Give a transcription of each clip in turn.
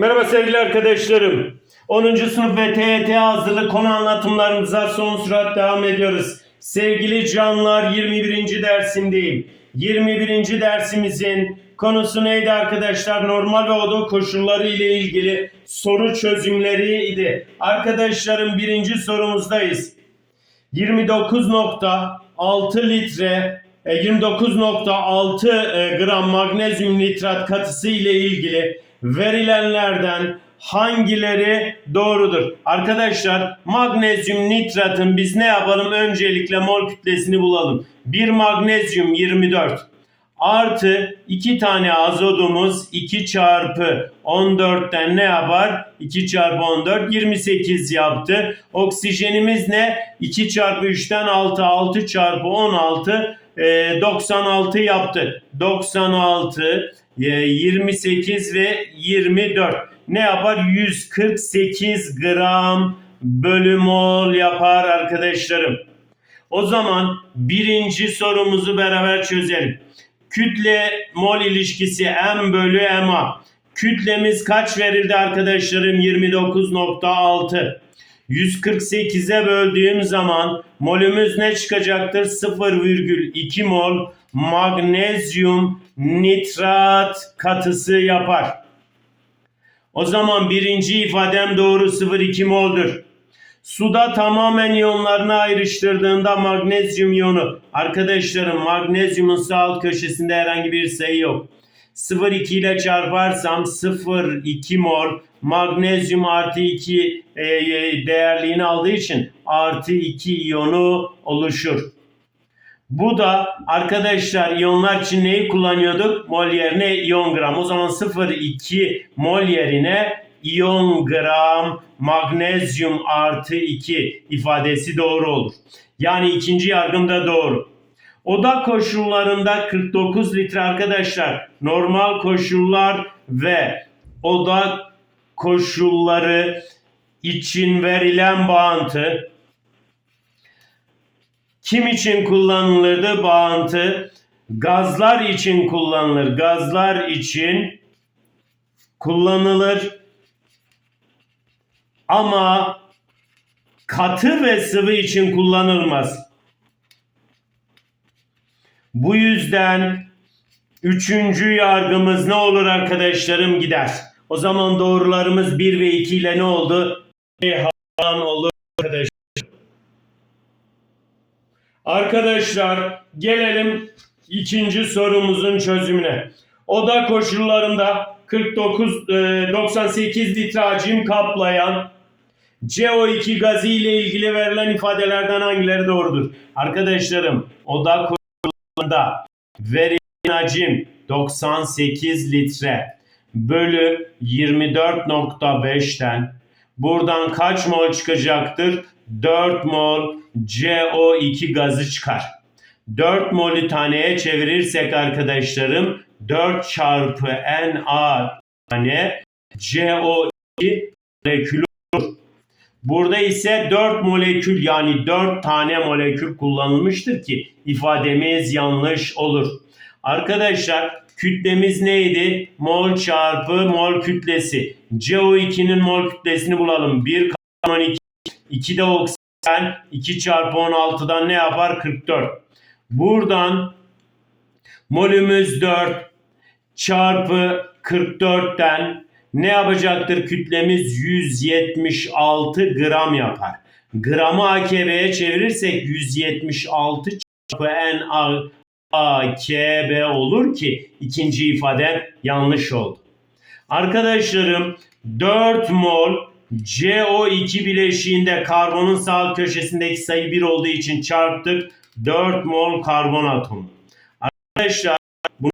Merhaba sevgili arkadaşlarım. 10. sınıf ve TYT hazırlık konu anlatımlarımıza son sürat devam ediyoruz. Sevgili canlar 21. dersindeyim. 21. dersimizin konusu neydi arkadaşlar? Normal ve oda koşulları ile ilgili soru çözümleri idi. Arkadaşlarım birinci sorumuzdayız. 29.6 litre e, 29.6 e, gram magnezyum nitrat katısı ile ilgili verilenlerden hangileri doğrudur? Arkadaşlar magnezyum nitratın biz ne yapalım? Öncelikle mol kütlesini bulalım. 1 magnezyum 24 artı 2 tane azodumuz 2 çarpı 14'ten ne yapar? 2 çarpı 14 28 yaptı. Oksijenimiz ne? 2 çarpı 3'ten 6 6 çarpı 16 e, 96 yaptı. 96 e, 28 ve 24 ne yapar? 148 gram bölü mol yapar arkadaşlarım. O zaman birinci sorumuzu beraber çözelim. Kütle mol ilişkisi M bölü MA. Kütlemiz kaç verildi arkadaşlarım? 29.6. 148'e böldüğüm zaman molümüz ne çıkacaktır? 0,2 mol magnezyum nitrat katısı yapar. O zaman birinci ifadem doğru 0,2 moldur. Suda tamamen iyonlarına ayrıştırdığında magnezyum iyonu. Arkadaşlarım magnezyumun sağ alt köşesinde herhangi bir sayı yok. 0,2 ile çarparsam 0,2 mol magnezyum artı 2 e, e, değerliğini aldığı için artı 2 iyonu oluşur. Bu da arkadaşlar iyonlar için neyi kullanıyorduk? Mol yerine iyon gram. O zaman 0,2 mol yerine iyon gram magnezyum artı 2 ifadesi doğru olur. Yani ikinci yargım da doğru. Oda koşullarında 49 litre arkadaşlar normal koşullar ve oda koşulları için verilen bağıntı kim için kullanılırdı bağıntı? Gazlar için kullanılır. Gazlar için kullanılır. Ama katı ve sıvı için kullanılmaz. Bu yüzden üçüncü yargımız ne olur arkadaşlarım gider. O zaman doğrularımız 1 ve 2 ile ne oldu? Ceyhan olur arkadaşlar. Arkadaşlar gelelim ikinci sorumuzun çözümüne. Oda koşullarında 49 e, 98 litre hacim kaplayan CO2 gazı ile ilgili verilen ifadelerden hangileri doğrudur? Arkadaşlarım oda koşullarında verilen hacim 98 litre bölü 24.5'ten buradan kaç mol çıkacaktır? 4 mol CO2 gazı çıkar. 4 molü taneye çevirirsek arkadaşlarım 4 çarpı Na tane CO2 molekülü olur. Burada ise 4 molekül yani 4 tane molekül kullanılmıştır ki ifademiz yanlış olur. Arkadaşlar kütlemiz neydi? Mol çarpı mol kütlesi. CO2'nin mol kütlesini bulalım. 1 karbon 2, 2 de oksijen 2 çarpı 16'dan ne yapar? 44. Buradan molümüz 4 çarpı 44'ten ne yapacaktır? Kütlemiz 176 gram yapar. Gramı AKB'ye çevirirsek 176 çarpı NA AKB olur ki ikinci ifade yanlış oldu. Arkadaşlarım 4 mol CO2 bileşiğinde karbonun sağ köşesindeki sayı 1 olduğu için çarptık. 4 mol karbon atomu. Arkadaşlar bunu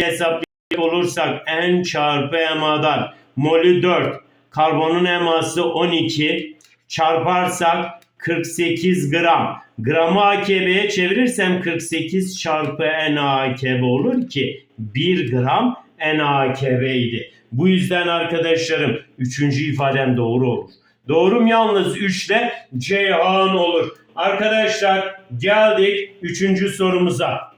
hesaplayacak olursak N çarpı MA'dan molü 4 karbonun eması 12 çarparsak 48 gram. Gramı AKB'ye çevirirsem 48 çarpı NaAKB olur ki 1 gram NaAKB idi. Bu yüzden arkadaşlarım 3. ifadem doğru olur. Doğrum yalnız 3 ile Ceyhan olur. Arkadaşlar geldik 3. sorumuza.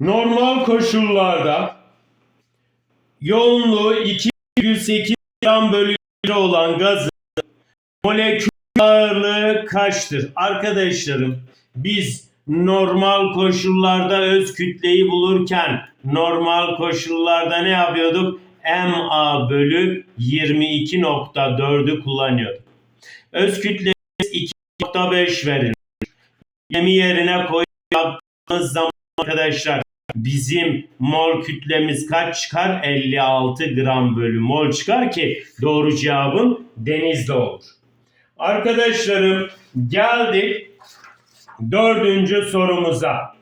Normal koşullarda yoğunluğu 2,8 gram bölü olan gazın molekül ağırlığı kaçtır? Arkadaşlarım biz normal koşullarda öz kütleyi bulurken normal koşullarda ne yapıyorduk? MA bölü 22.4'ü kullanıyorduk. Öz kütlemiz 2.5 verilir. Yemi yerine koyduğumuz zaman arkadaşlar bizim mol kütlemiz kaç çıkar? 56 gram bölü mol çıkar ki doğru cevabın denizde olur. Arkadaşlarım geldik dördüncü sorumuza.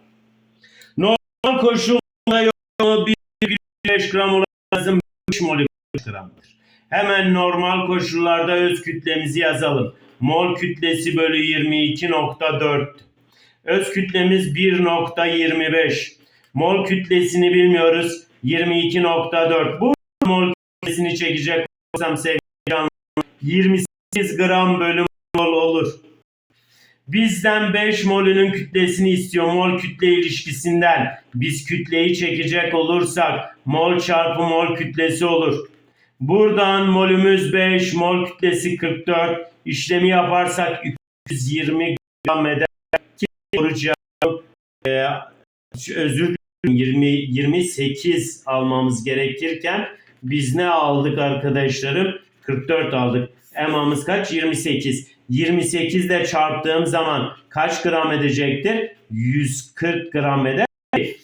Normal koşulda yoğunluğu 1,5 gram olan gazın 5 molekül gramdır. Hemen normal koşullarda öz kütlemizi yazalım. Mol kütlesi bölü 22.4. Öz kütlemiz 1.25. Mol kütlesini bilmiyoruz. 22.4. Bu mol kütlesini çekecek olsam sevgili canlar, 28 gram bölü mol olur. Bizden 5 molünün kütlesini istiyor mol kütle ilişkisinden. Biz kütleyi çekecek olursak mol çarpı mol kütlesi olur. Buradan molümüz 5, mol kütlesi 44. İşlemi yaparsak 220 gram eder. Ki cevabı, e, özür dilerim 20, 28 almamız gerekirken biz ne aldık arkadaşlarım? 44 aldık. EMA'mız kaç? 28. 28 ile çarptığım zaman kaç gram edecektir? 140 gram eder.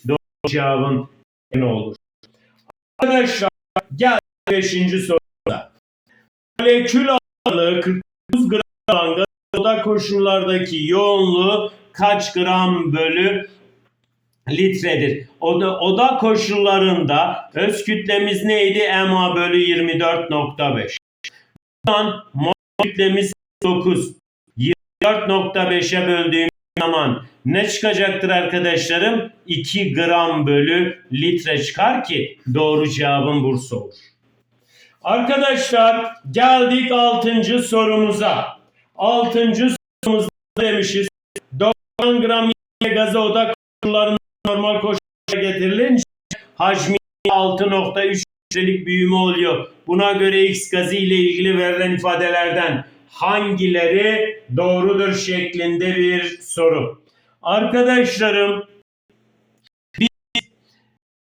Doğru cevabın ne olur? Arkadaşlar gel 5. soruda. Molekül ağırlığı 49 gram olan gaz oda koşullardaki yoğunluğu kaç gram bölü litredir. Oda, oda koşullarında öz kütlemiz neydi? MA bölü 24.5. Mol kütlemiz 9. 24.5'e böldüğüm zaman ne çıkacaktır arkadaşlarım? 2 gram bölü litre çıkar ki doğru cevabın Bursa olur. Arkadaşlar geldik 6. sorumuza. 6. sorumuzda demişiz. 90 gram gazı oda koşullarında normal koşullara getirilince hacmi 6.3 litrelik büyüme oluyor. Buna göre X gazı ile ilgili verilen ifadelerden hangileri doğrudur şeklinde bir soru. Arkadaşlarım biz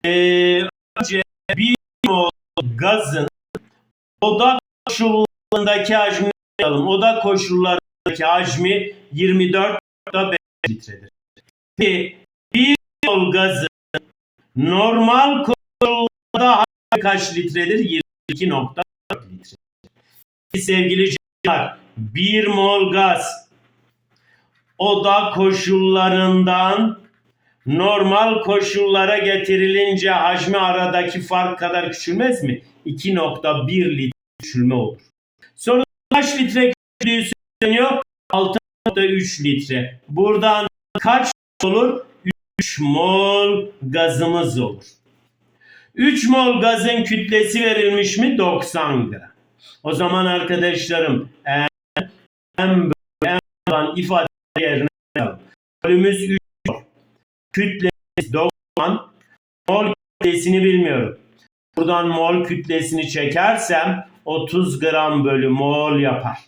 eee, önce bir gazın oda koşullarındaki hacmini alalım. Oda koşullarındaki hacmi 24.5 litredir. Peki bir mol gazın normal koşullarda hacmi kaç litredir? 22.4 litre. Sevgili canlar, bir mol gaz oda koşullarından normal koşullara getirilince hacmi aradaki fark kadar küçülmez mi? 2.1 litre küçülme olur. Sonra kaç litre küçüldüğü söyleniyor? 6.3 litre. Buradan kaç olur? 3 mol gazımız olur. 3 mol gazın kütlesi verilmiş mi? 90 gram. O zaman arkadaşlarım en en en olan ifade yerine alalım. Molümüz 3 mol. Kütlemiz 90. Mol kütlesini bilmiyorum. Buradan mol kütlesini çekersem 30 gram bölü mol yapar.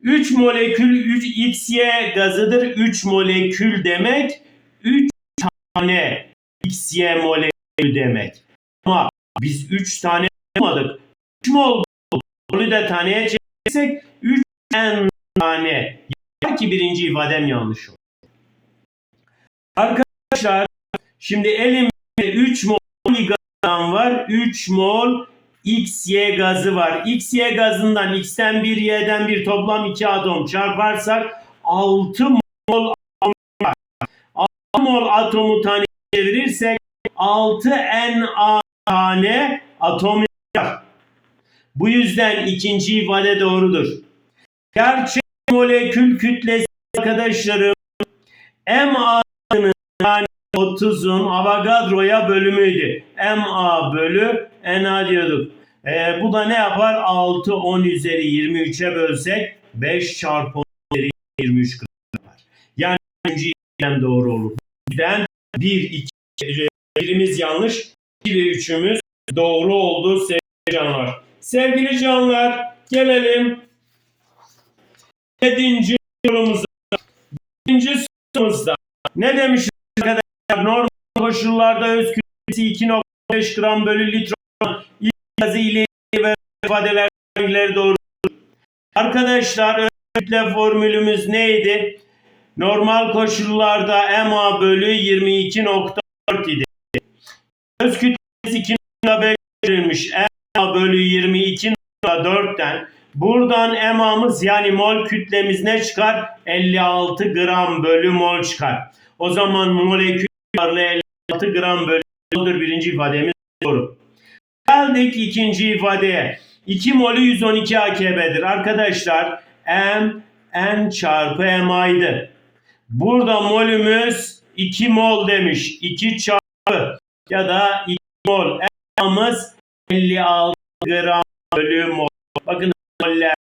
3 molekül 3 XY gazıdır. 3 molekül demek 3 tane XY molekül demek. Ama biz 3 tane yapmadık. 3 mol molü de taneye çeksek 3 tane. Ya ki birinci ifadem yanlış oldu. Arkadaşlar şimdi elimde 3 mol gazdan var. 3 mol XY gazı var. XY gazından X'ten 1 Y'den bir toplam 2 atom çarparsak 6 mol atom var. 6 mol atomu tane çevirirsek 6 Na tane atom yapar. Bu yüzden ikinci ifade doğrudur. Gerçek molekül kütlesi arkadaşlarım MA'nın yani 30'un Avogadro'ya bölümüydü. MA bölü NA diyorduk. Ee, bu da ne yapar? 6 10 üzeri 23'e bölsek 5 çarpı 10 üzeri 23 yapar. Yani birinci işlem doğru olur. Bu yüzden 1 2 birimiz yanlış 2 ve 3'ümüz doğru oldu sevgili canlar. Sevgili canlar gelelim yedinci sorumuza. Yedinci sorumuzda ne demişiz arkadaşlar? Normal koşullarda öz kütlesi 2.5 gram bölü litre olan ilk yazı ile ve ifadeler hangileri doğru? Arkadaşlar öz kütle formülümüz neydi? Normal koşullarda MA bölü 22.4 idi. Öz kütlesi 2.5 verilmiş. MA bölü 22.4'ten buradan MA'mız yani mol kütlemiz ne çıkar? 56 gram bölü mol çıkar. O zaman molekül ağırlığı 56 gram bölü moldur birinci ifademiz doğru. Geldik ikinci ifadeye. 2 molü 112 AKB'dir. Arkadaşlar M N çarpı MA'ydı. Burada molümüz 2 mol demiş. 2 çarpı ya da 2 mol. M'amız 56 gram bölü mol. Bakın moller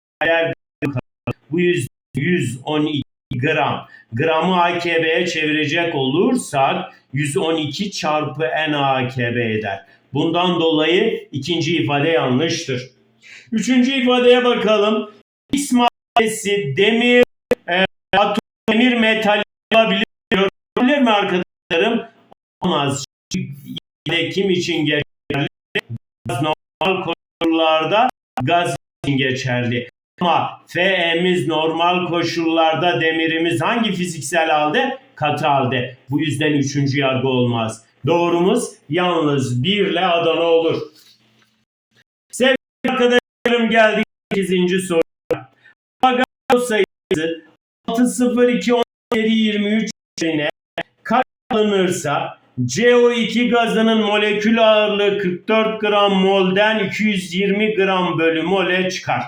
bu 100, 112 gram. Gramı AKB'ye çevirecek olursak 112 çarpı N AKB eder. Bundan dolayı ikinci ifade yanlıştır. Üçüncü ifadeye bakalım. X maddesi demir, e, atom, demir metal olabilir. Olabilir mi arkadaşlarım? Olmaz. Yine kim için geçerli? Gaz normal koşullarda gaz için geçerli. Ama Fe'miz normal koşullarda demirimiz hangi fiziksel halde? Katı halde. Bu yüzden üçüncü yargı olmaz. Doğrumuz yalnız 1 ile Adana olur. Sevgili arkadaşlarım geldik 8. soru. Avogadro sayısı 6021723 üzerine kaç alınırsa CO2 gazının molekül ağırlığı 44 gram molden 220 gram bölü mole çıkar.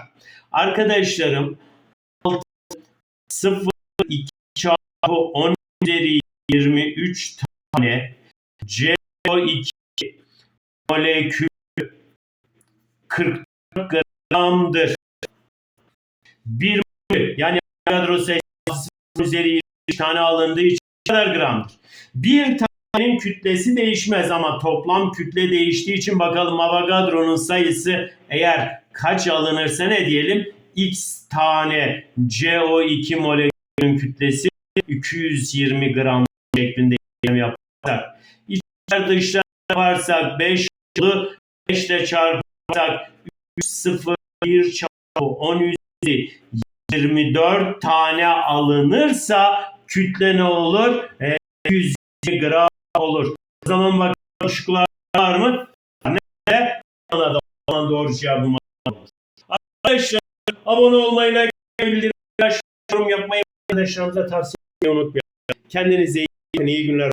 Arkadaşlarım 6 0 2 çarpı 10 üzeri 23 tane CO2 molekül 44 gramdır. Bir yani kadro sayısı üzeri 23 tane alındığı için kadar gramdır. Bir tanenin kütlesi değişmez ama toplam kütle değiştiği için bakalım Avogadro'nun sayısı eğer kaç alınırsa ne diyelim? X tane CO2 molekülün kütlesi 220 gram şeklinde işlem yaparsak. İçler dışlar yaparsak 5 yılı 5 ile çarparsak 3 0 1 çarpı 10 üzeri 24 tane alınırsa kütle ne olur? E, 120 gram olur. Zaman bakalım şıklar var mı? Ne? Anladım. O zaman doğru cevabım olur. Arkadaşlar abone olmayı, like bildirim, yorum yapmayı arkadaşlarımıza tavsiye etmeyi unutmayın. Kendinize iyi iyi günler.